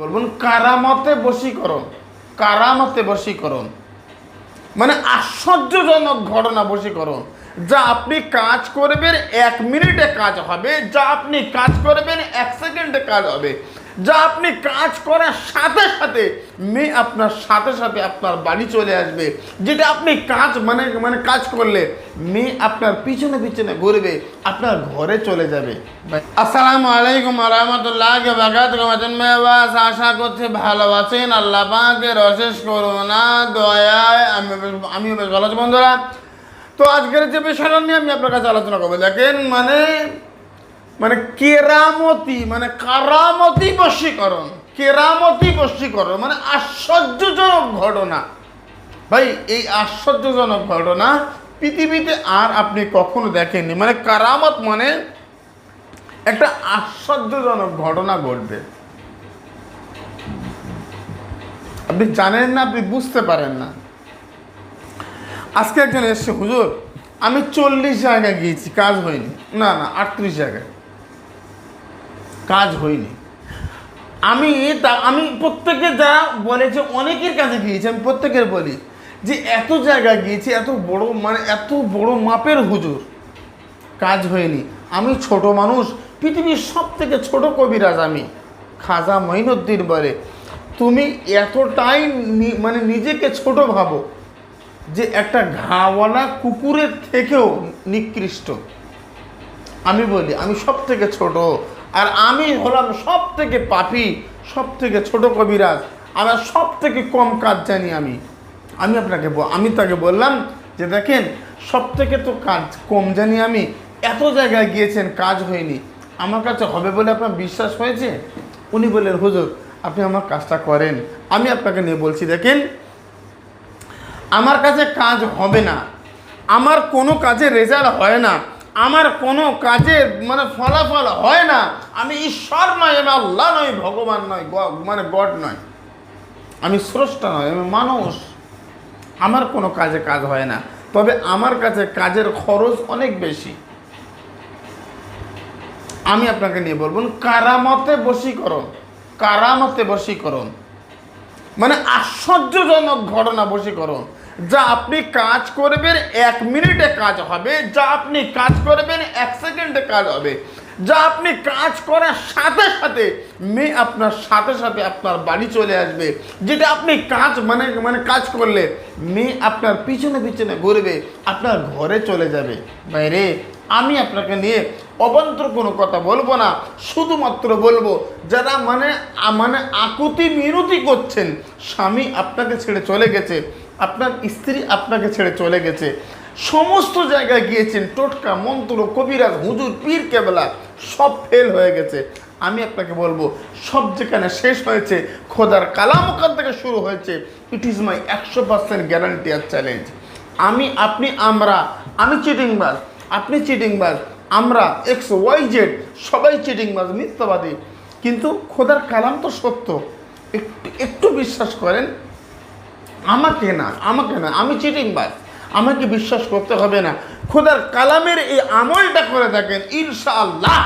বলবেন, কারামতে বসীকরণ কারামতে বসীকরণ মানে আশ্চর্যজনক ঘটনা বশীকরণ। যা আপনি কাজ করবেন, এক মিনিটে কাজ হবে, যা আপনি কাজ করবেন, এক সেকেন্ডে কাজ হবে। যা আপনি কাজ করার সাথে সাথে মেয়ে আপনার সাথে সাথে আপনার বাড়ি চলে আসবে। যেটা আপনি কাজ মানে মানে কাজ করলে মেয়ে আপনার পিছনে পিছনে ঘুরবে, আপনার ঘরে চলে যাবে। আসসালামু আলাইকুম রহমতুল্লাহ বাগাত মেবাস আশা করছি ভালো আছেন। আল্লাহ পাকের অশেষ করোনা দয়ায় আমি আমিও বেশ ভালো আছি বন্ধুরা। তো আজকের যে বিষয়টা নিয়ে আমি আপনার কাছে আলোচনা করব, দেখেন মানে মানে কেরামতি মানে কারামতি বশীকরণ, কেরামতি বশীকরণ মানে আশ্চর্যজনক ঘটনা। ভাই, এই আশ্চর্যজনক ঘটনা পৃথিবীতে আর আপনি কখনো দেখেননি। মানে কারামত মানে একটা আশ্চর্যজনক ঘটনা ঘটবে। আপনি জানেন না, আপনি বুঝতে পারেন না। আজকে একজন এসছে, হুজুর, আমি চল্লিশ জায়গায় গিয়েছি, কাজ হয়নি। না না, আটত্রিশ জায়গায়। কাজ হয়নি। আমি তা, আমি প্রত্যেকে যা বলেছে অনেকের কাছে গিয়েছি, আমি প্রত্যেকের বলি যে এত জায়গায় গিয়েছি, এত বড় মানে এত বড় মাপের হুজুর। কাজ হয়নি। আমি ছোট মানুষ, পৃথিবীর সব থেকে ছোট কবিরাজ আমি। খাজা মহিনুদ্দিন বলে, তুমি এতটাই মানে নিজেকে ছোট ভাবো যে একটা ঘাওয়ালা কুকুরের থেকেও নিকৃষ্ট। আমি বলি, আমি সব থেকে ছোট আর আমি হলাম সব থেকে পাপি সব থেকে ছোট কবিরাজ, আমার সব থেকে কম কাজ জানি আমি। আমি আপনাকে আমি তাকে বললাম যে দেখেন সব থেকে তো কাজ কম জানি আমি, এত জায়গায় গিয়েছেন, কাজ হয়নি। আমার কাছে হবে বলে আপনার বিশ্বাস হয়েছে? উনি বললেন, হুজুর, আপনি আমার কাজটা করেন। আমি আপনাকে নিয়ে বলছি, দেখেন, আমার কাছে কাজ হবে না। আমার কোনো কাজে রেজাল্ট হয় না। আমার কোনো কাজে মানে ফলাফল হয় না। আমি ঈশ্বর নয়, আমি আল্লাহ নয়, ভগবান নয় মানে গড নয়। আমি স্রষ্টা নয়, আমি মানুষ। আমার কোনো কাজে কাজ হয় না। তবে আমার কাছে কাজের খরচ অনেক বেশি। আমি আপনাকে নিয়ে বলব, কারামতে বশীকরণ কারামতে বশীকরণ। মানে আশ্চর্যজনক ঘটনা বশীকরণ। যা আপনি কাজ করবেন, এক মিনিটে কাজ হবে। যা আপনি কাজ করবেন, এক সেকেন্ডে কাজ হবে। যা আপনি কাজ করার সাথে সাথে মেয়ে আপনার সাথে সাথে আপনার বাড়ি চলে আসবে। যেটা আপনি কাজ মানে মানে কাজ করলে মেয়ে আপনার পিছনে পিছনে ঘুরবে, আপনার ঘরে চলে যাবে। বাইরে, আমি আপনাকে নিয়ে অবান্তর কোনো কথা বলব না, শুধুমাত্র বলব, যারা মানে মানে আকুতি মিনতি করছেন, স্বামী আপনাকে ছেড়ে চলে গেছে। আপনার স্ত্রী আপনাকে ছেড়ে চলে গেছে। সমস্ত জায়গায় গিয়েছেন, টোটকা, মন্ত্র, কবিরাজ, হুজুর, পীর, কেবলা, সব ফেল হয়ে গেছে। আমি আপনাকে বলব, সব যেখানে শেষ হয়েছে, খোদার কালাম ওখান থেকে শুরু হয়েছে। ইট ইজ মাই একশো পার্সেন্ট গ্যারান্টি আর চ্যালেঞ্জ আমি, আপনি, আমরা, আমি চিটিংবাজ আপনি চিটিংবাজ আমরা এক্স ওয়াই জেড সবাই চিটিংবাজ মিথ্যাবাদী। কিন্তু খোদার কালাম তো সত্য। একটু একটু বিশ্বাস করেন আমাকে না আমাকে না, আমি চিটিংবাজ আমাকে বিশ্বাস করতে হবে না। খোদার কালামের এই আমলটা করে থাকেন, ইনশাআল্লাহ।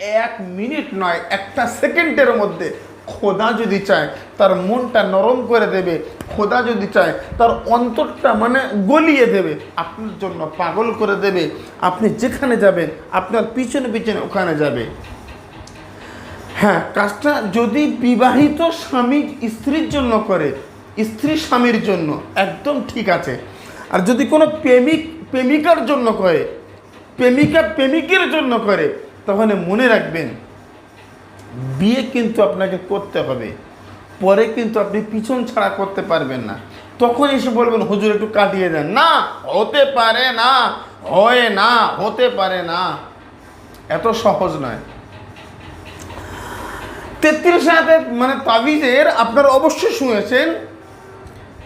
এক মিনিট নয়, একটা সেকেন্ডের মধ্যে খোদা যদি চায়, তার মনটা নরম করে দেবে। খোদা যদি চায়, তার অন্তরটা মানে গলিয়ে দেবে। আপনার জন্য পাগল করে দেবে। আপনি যেখানে যাবেন, আপনার পিছনে পিছনে ওখানে যাবে। হ্যাঁ কাজটা যদি বিবাহিত স্বামী স্ত্রীর জন্য করে স্ত্রী স্বামীর জন্য। একদম ঠিক আছে। আর যদি কোনো প্রেমিক, প্রেমিকার জন্য করে, প্রেমিকা, প্রেমিকের জন্য করে তখন মনে রাখবেন, বিয়ে কিন্তু আপনাকে করতে হবে। পরে কিন্তু আপনি পিছন ছাড়া করতে পারবেন না। তখন এসে বলবেন, হুজুর, একটু কাটিয়ে দেন না, হতে পারে না, হয় না, হতে পারে না। এত সহজ নয়। তেত্রিশ হাতে মানে তাবিজের আপনারা অবশ্যই শুনেছেন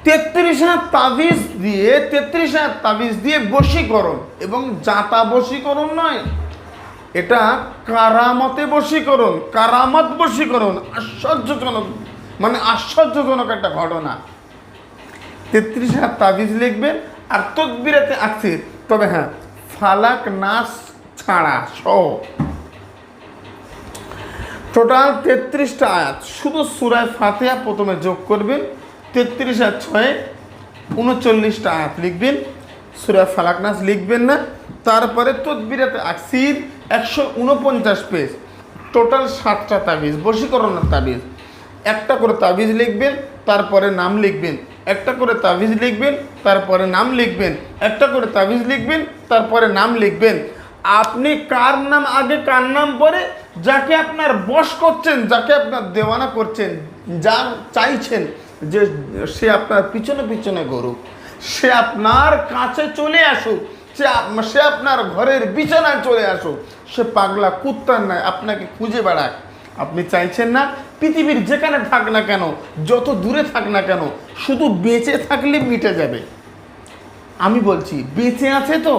তেত্রিশ হাত তাবিজ দিয়ে, তেত্রিশ হাত তাবিজ দিয়ে বশীকরণ। এবং জাতা বশীকরণ নয়, এটা কারামতে বশীকরণ, কারামত বশীকরণ, আশ্চর্যজনক মানে আশ্চর্যজনক একটা ঘটনা। তেত্রিশ হাত তাবিজ লিখবেন আর তকবিরাতে আছে তবে হ্যাঁ ফালাক নাস ছাড়া সহ। টোটাল তেত্রিশটা আয়াত। শুধু সুরায় ফাতেহা প্রথমে যোগ করবেন তেত্রিশ আর ছয়ে, উনচল্লিশটা আয়াত লিখবেন সুরায় ফালাকনাস লিখবেন না। তারপরে তদবিরাতে আকসির একশো উনপঞ্চাশ পেজ, টোটাল সাতটা তাবিজ, বশীকরণের তাবিজ। একটা করে তাবিজ লিখবেন, তারপরে নাম লিখবেন। একটা করে তাবিজ লিখবেন, তারপরে নাম লিখবেন। একটা করে তাবিজ লিখবেন, তারপরে নাম লিখবেন। আপনি কার নাম আগে কার নাম পরে যাকে আপনার বশ করছেন, যাকে আপনার দেওয়ানা করছেন যা চাইছেন যে সে আপনার পিছনে পিছনে গরুক সে আপনার কাছে চলে আসুক, সে সে আপনার ঘরের বিছানায় চলে আসুক, সে পাগলা কুত্তার নয় আপনাকে খুঁজে বেড়াক। আপনি চাইছেন না পৃথিবীর যেখানে থাক না কেন, যত দূরে থাক না কেন, শুধু বেঁচে থাকলে মিটে যাবে। আমি বলছি, বেঁচে আছে তো?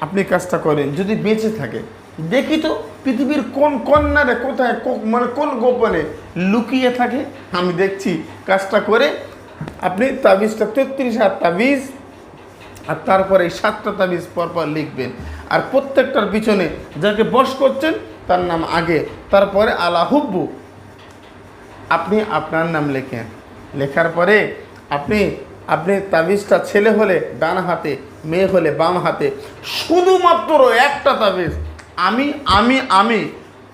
আপনি কাজটা করেন, যদি বেঁচে থাকে। দেখি তো পৃথিবীর কোন কন্যারে কোথায় মানে কোন গোপনে লুকিয়ে থাকে। আমি দেখছি কাজটা করে আপনি তাবিজটা তেত্রিশ হাজার তাবিজ আর তারপরে এই সাতটা তাবিজ পরপর লিখবেন। আর প্রত্যেকটার পিছনে যাকে বস করছেন তার নাম আগে, তারপরে আলা হুব্বু আপনি আপনার নাম লেখেন। লেখার পরে আপনি আপনি তাবিজটা ছেলে হলে ডান হাতে, মেয়ে হলে বাম হাতে, শুধুমাত্র একটা তাবিজ আমি আমি আমি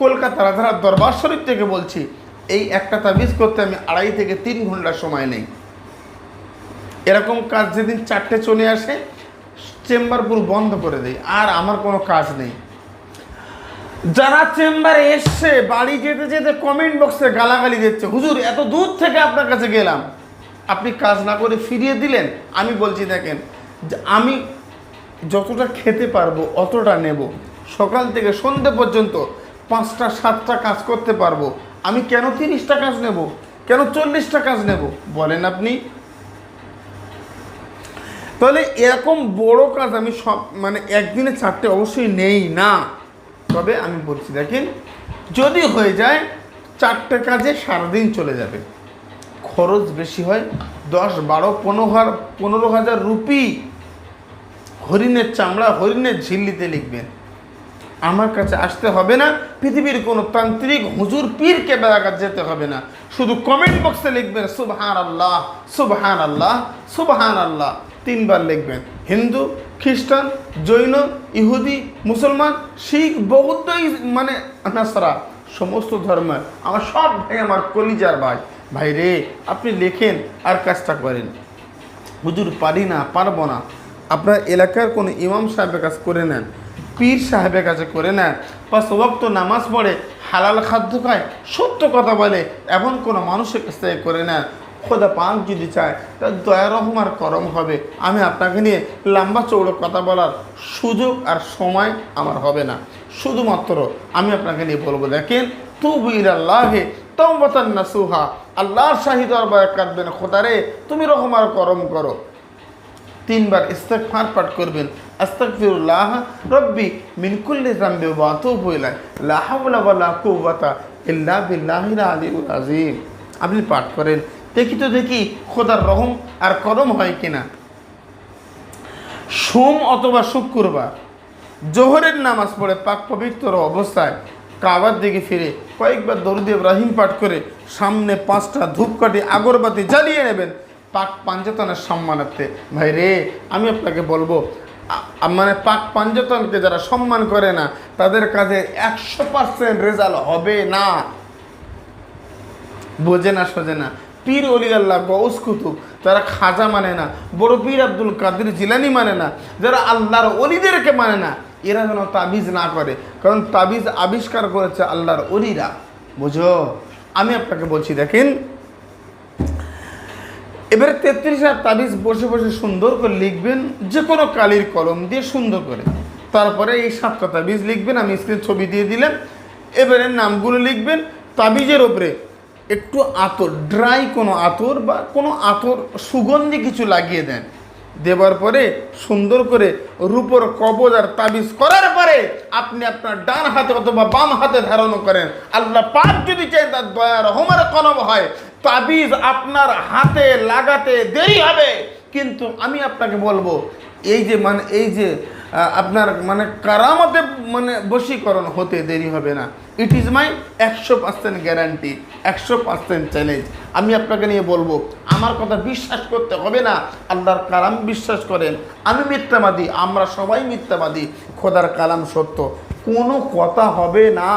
কলকাতা রাধারার দরবার শরীফ থেকে বলছি, এই একটা তাবিজ করতে আমি আড়াই থেকে তিন ঘণ্টা সময় নেই। এরকম কাজ যেদিন চারটে চলে আসে, চেম্বার পুরো বন্ধ করে দেয় আর আমার কোনো কাজ নেই। যারা চেম্বারে এসছে, বাড়ি যেতে যেতে কমেন্ট বক্সে গালাগালি দিচ্ছে, হুজুর, এত দূর থেকে আপনার কাছে গেলাম। আপনি কাজ না করে ফিরিয়ে দিলেন? আমি বলছি, দেখেন আমি যতটা খেতে পারব, অতটা নেব। সকাল থেকে সন্ধে পর্যন্ত পাঁচটা, সাতটা কাজ করতে পারব। আমি কেন তিরিশটা কাজ নেব? কেন চল্লিশটা কাজ নেব? বলেন আপনি। তাহলে এরকম বড় কাজ আমি সব মানে একদিনে চারটে অবশ্যই নেই না। তবে আমি বলছি, দেখেন, যদি হয়ে যায় চারটে কাজে সারাদিন চলে যাবে। খরচ বেশি হয় দশ, বারো, পনেরো পনেরো হাজার রুপি। হরিণের চামড়া, হরিণের ঝিল্লিতে লিখবেন। আমার কাছে আসতে হবে না, পৃথিবীর কোনো তান্ত্রিক হুজুর পীরকে বেড়াকাত যেতে হবে না। শুধু কমেন্ট বক্সে লিখবেন সুবহান আল্লাহ সুবহান আল্লাহ সুবহান আল্লাহ তিনবার লিখবেন, হিন্দু, খ্রিস্টান, জৈন, ইহুদি, মুসলমান, শিখ বৌদ্ধ মানে নাসারা, সমস্ত ধর্মের, আমার সব ভাই আমার কলিজার ভাই। ভাই রে, আপনি লেখেন আর কাজটা করেন। হুজুর, পারি না, পারব না। আপনার এলাকার কোনো ইমাম সাহেবের কাজ করে নেন। পীর সাহেবের কাছে করে নেন পাঁচ ওয়াক্ত নামাজ পড়ে, হালাল খাদ্য খায়, সত্য কথা বলে, এমন কোনো মানুষের কাছ থেকে করে নেন খোদা পাক যদি চায়, তার দয়া, রহম আর করম হবে। আমি আপনাকে নিয়ে লম্বা চৌড়ো কথা বলার সুযোগ আর সময় আমার হবে না। শুধুমাত্র আমি আপনাকে নিয়ে বলব, দেখেন তু বীর আল্লাহে তম্বতান নাসুহা। আল্লাহর শাহী দরবারে কাঁদবেন খোদারে তুমি রহম আর করম করো। তিনবার ইস্তেগফার পাঠ করবেন আস্তাগফিরুল্লাহ রব্বি মিন কুল্লি যামবি ওয়া আতুবু লা হাওলা ওয়া লা কুওয়াতা ইল্লা বিল্লাহিল আলিউল আযীম। আপনি পাঠ করেন, দেখি তো দেখি খোদার রহম আর করম হয় কিনা। সোম অথবা শুক্রবার, জোহরের নামাজ পড়ে পাক পবিত্র অবস্থায় কাবার দিকে ফিরে কয়েকবার দরুদ ইব্রাহিম পাঠ করে সামনে পাঁচটা ধূপকাঠি আগরবাতি জ্বালিয়ে নেবেন পাক পাঞ্জতনের সম্মানার্থে। ভাই রে আমি আপনাকে বলব মানে পাক পাঞ্জতনকে যারা সম্মান করে না, তাদের কাছে একশো পার্সেন্ট রেজাল্ট হবে না। বোঝে না, সোজে না। পীর অলি আল্লাহ গৌস কুতুব, যারা খাজা মানে না, বড় পীর আব্দুল কাদির জিলানি মানে না, যারা আল্লাহর অলিদেরকে মানে না, এরা যেন তাবিজ না করে। কারণ তাবিজ আবিষ্কার করেছে আল্লাহর অলিরা। বুঝো? আমি আপনাকে বলছি, দেখেন এবারে তেত্রিশ হাজার তাবিজ বসে বসে সুন্দর করে লিখবেন যে কোনো কালির কলম দিয়ে সুন্দর করে। তারপরে এই সাতটা তাবিজ লিখবেন, আমি স্ক্রিন ছবি দিয়ে দিলাম। এবারে নামগুলো লিখবেন, তাবিজের ওপরে একটু আতর ড্রাই কোনো আতর বা কোনো আতর সুগন্ধি কিছু লাগিয়ে দেন। দেওয়ার পরে সুন্দর করে রূপর কবজ আর তাবিজ করার পরে আপনি আপনার ডান হাতে অথবা বাম হাতে ধারণ করেন। আল্লাহ পাক যদি চাই তার দয়া রহমার কলম হয় তাবিজ আপনার হাতে লাগাতে দেরি হবে। কিন্তু আমি আপনাকে বলব, এই যে মানে এই যে আপনার মানে কারামতে মানে বশীকরণ হতে দেরি হবে না। ইট ইজ মাই একশো পার্সেন্ট গ্যারান্টি একশো পার্সেন্ট চ্যালেঞ্জ আমি আপনাকে নিয়ে বলব, আমার কথা বিশ্বাস করতে হবে না। আল্লাহর কালাম বিশ্বাস করেন। আমি মিথ্যাবাদী, আমরা সবাই মিথ্যাবাদী। খোদার কালাম সত্য। কোনো কথা হবে না।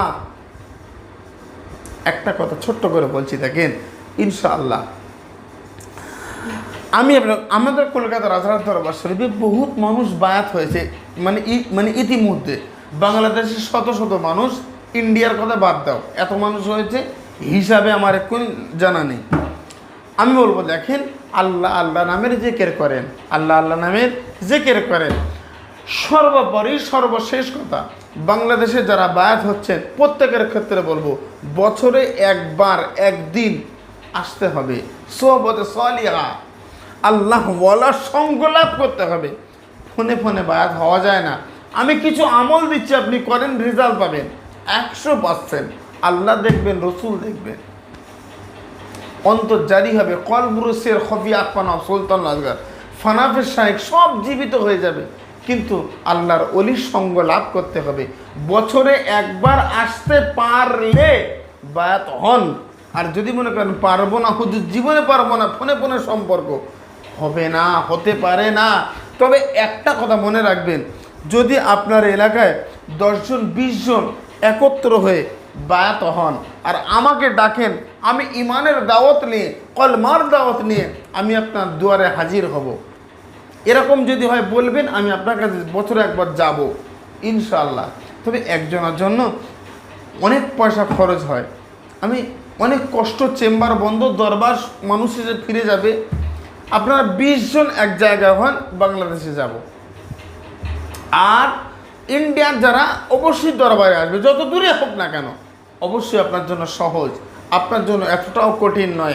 একটা কথা ছোট্ট করে বলছি, দেখেন। ইনশাআল্লাহ। আমি আপনার, আমাদের কলকাতা রাজহাট দরবার শরীফে বহুত মানুষ বায়াত হয়েছে মানে মানে ইতিমধ্যে। বাংলাদেশের শত শত মানুষ ইন্ডিয়ার কথা বাদ দাও, এত মানুষ হয়েছে, হিসাবে আমার এখন জানা নেই। আমি বলব, দেখেন, আল্লাহ আল্লাহ নামের জেকের করেন, আল্লাহ আল্লাহ নামের জেকের করেন। সর্বোপরি সর্বশেষ কথা, বাংলাদেশে যারা বায়াত হচ্ছেন, প্রত্যেকের ক্ষেত্রে বলব, বছরে একবার, একদিন আসতে হবে। সোহবতে সলিহা। আল্লাহ সঙ্গ লাভ করতে হবে। ফোনে ফোনে বায়াত হওয়া যায় না। আমি কিছু আমল দিচ্ছি, আপনি করেন, রেজাল্ট পাবেন। একশো পার্সেন্ট। আল্লাহ দেখবেন, রসুল দেখবেন। অন্তর জারি হবে কলবুরুসের হবি আকপানা সুলতান আজগার ফানাফের শাহেক সব জীবিত হয়ে যাবে। কিন্তু আল্লাহর অলির সঙ্গ লাভ করতে হবে। বছরে একবার আসতে পারলে বায়াত হন। আর যদি মনে করেন পারব না হুজুর জীবনে পারব না, ফোনে ফোনে সম্পর্ক, হবে না, হতে পারে না। তবে একটা কথা মনে রাখবেন, যদি আপনার এলাকায় দশজন, বিশজন একত্র হয়ে বায়াত হন, আর আমাকে ডাকেন, আমি ইমানের দাওয়াত নিয়ে, কলমার দাওয়াত নিয়ে আমি আপনার দুয়ারে হাজির হব। এরকম যদি হয় বলবেন, আমি আপনার কাছে বছরে একবার যাব ইনশাল্লাহ তবে একজনের জন্য অনেক পয়সা খরচ হয়। আমি অনেক কষ্ট, চেম্বার বন্ধ, দরবার, মানুষ এসে ফিরে যাবে। আপনারা বিশ জন এক জায়গায় হন, বাংলাদেশে যাব। আর ইন্ডিয়ার যারা, অবশ্যই দরবারে আসবে। যত দূরে হোক না কেন, অবশ্যই আপনার জন্য সহজ। আপনার জন্য এতটাও কঠিন নয়।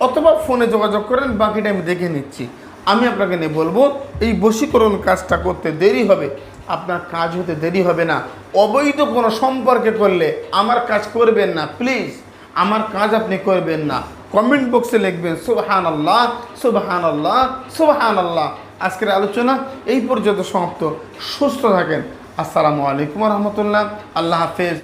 অথবা ফোনে যোগাযোগ করেন, বাকিটা আমি দেখে নিচ্ছি। আমি আপনাকে নিয়ে বলব, এই বশীকরণ কাজটা করতে দেরি হবে। আপনার কাজ হতে দেরি হবে না। অবৈধ কোনো সম্পর্কে করলে আমার কাজ করবেন না, প্লিজ। আমার কাজ আপনি করবেন না। কমেন্ট বক্সে লিখবেন সুবহান আল্লাহ সুবহান আল্লাহ সুবহান আল্লাহ আজকের আলোচনা এই পর্যন্ত সমাপ্ত। সুস্থ থাকেন। আসসালামু আলাইকুম রহমতুল্লাহ। আল্লাহ হাফেজ।